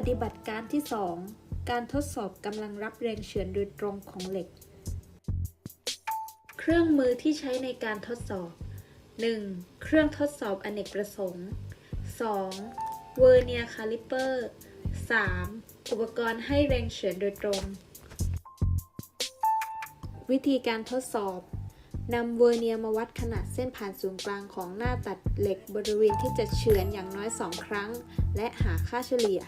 ปฏิบัติการที่ 2 การทดสอบกำลังรับแรงเฉือนโดยตรงของเหล็ก เครื่องมือที่ใช้ในการทดสอบ 1. เครื่องทดสอบอเนกประสงค์ 2. เวอร์เนียคาลิเปอร์ 3. อุปกรณ์ให้แรงเฉือนโดยตรง วิธีการทดสอบนำเวอร์เนียมาวัดขนาดเส้นผ่านศูนย์กลางของหน้าตัดเหล็กบริเวณที่จะเฉือนอย่างน้อย 2 ครั้ง และหาค่าเฉลี่ย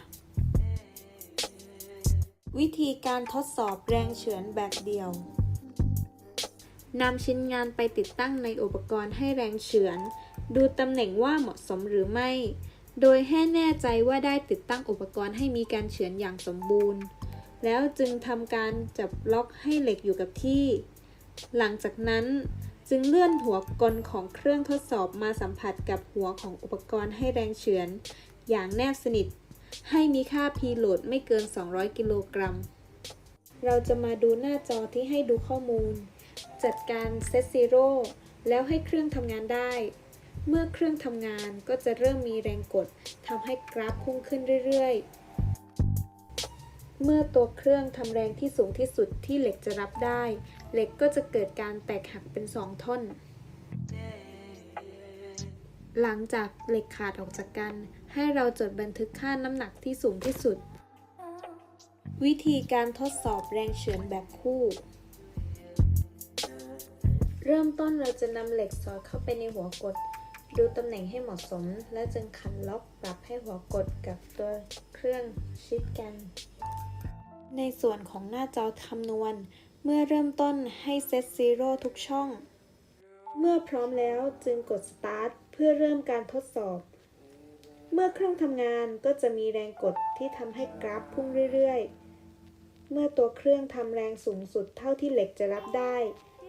วิธีการทดสอบแรงเฉือนแบบเดียวนำชิ้นงานไปติดตั้งในอุปกรณ์ให้แรงเฉือน ดูตำแหน่งว่าเหมาะสมหรือไม่ โดยให้แน่ใจว่าได้ติดตั้งอุปกรณ์ให้มีการเฉือนอย่างสมบูรณ์ แล้วจึงทำการจับล็อกให้เหล็กอยู่กับที่ หลังจากนั้นจึงเลื่อนหัวกลของเครื่องทดสอบมาสัมผัสกับหัวของอุปกรณ์ให้แรงเฉือน อย่างแนบสนิท ให้มีค่า p โหลดไม่เกิน 200 กิโลกรัม เราจะมาดูหน้าจอที่ให้ดูข้อมูล จัดการเซตซีโร่แล้วให้เครื่องทำงานได้ เมื่อเครื่องทำงานก็จะเริ่มมีแรงกดทำให้กราฟพุ่งขึ้นเรื่อยๆ เมื่อตัวเครื่องทำแรงที่สูงที่สุดที่เหล็กจะรับได้ เหล็กก็จะเกิดการแตกหักเป็นสองท่อน หลังจากเหล็กขาดออกจากกัน ให้เราจดบันทึกค่าน้ำหนักที่สูงที่สุด วิธีการทดสอบแรงเฉือนแบบคู่ เริ่มต้นเราจะนำเหล็กสอดเข้าไปในหัวกด ดูตำแหน่งให้เหมาะสม และจึงขันล็อกปรับให้หัวกดกับตัวเครื่องชิดกัน ในส่วนของหน้าจอคำนวณ เมื่อเริ่มต้นให้เซตซีโร่ทุกช่อง เมื่อพร้อมแล้วจึงกด Start เพื่อเริ่มการทดสอบ เมื่อเครื่องทำงานก็จะมีแรงกดที่ทำให้กราฟพุ่งเรื่อยๆ เมื่อตัวเครื่องทำแรงสูงสุดเท่าที่เหล็กจะรับได้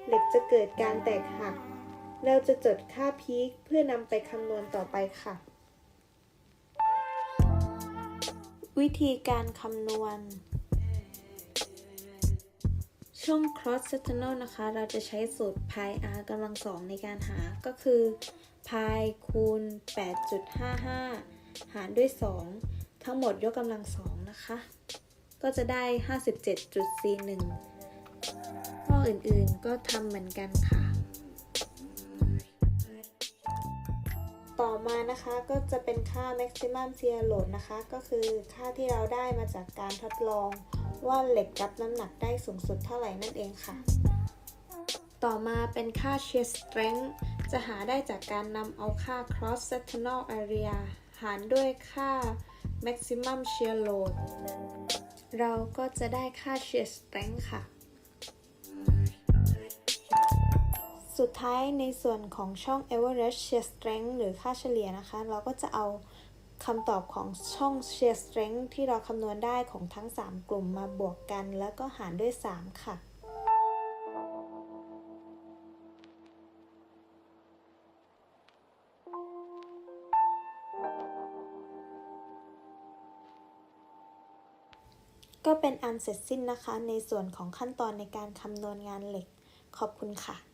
เหล็กจะเกิดการแตกหัก เราจะจดค่าพีคเพื่อนำไปคำนวณต่อไปค่ะ วิธีการคำนวณ ช่อง cross sectional นะคะ เราจะใช้สูตร pi r กำลังสองในการหา ก็คือ pi คูณ 8.55 หารด้วย 2 ทั้งหมดยกกำลังสองนะคะ ก็จะได้ 57.41 ข้ออื่นๆก็ทำเหมือนกันค่ะ ต่อมานะคะก็จะเป็นค่า maximum shear load นะคะ ก็คือค่าที่เราได้มาจากการทดลอง ว่าเหล็กรับน้ำหนักได้สูงสุดเท่าไหร่นั่นเองค่ะ ต่อมาเป็นค่า shear strength จะหาได้จากการนำเอาค่า cross sectional area หารด้วยค่า maximum shear load เราก็จะได้ค่า shear strength ค่ะ สุดท้ายในส่วนของช่อง average shear strength หรือค่าเฉลี่ยนะคะ เราก็จะเอา คำตอบของช่อง shear strength ที่เราคำนวณได้ของทั้ง 3 กลุ่มมาบวกกัน แล้วก็หารด้วย 3 ค่ะก็เป็นอันเสร็จสิ้นนะคะในส่วนของขั้นตอนในการคำนวณงานเหล็ก ขอบคุณค่ะ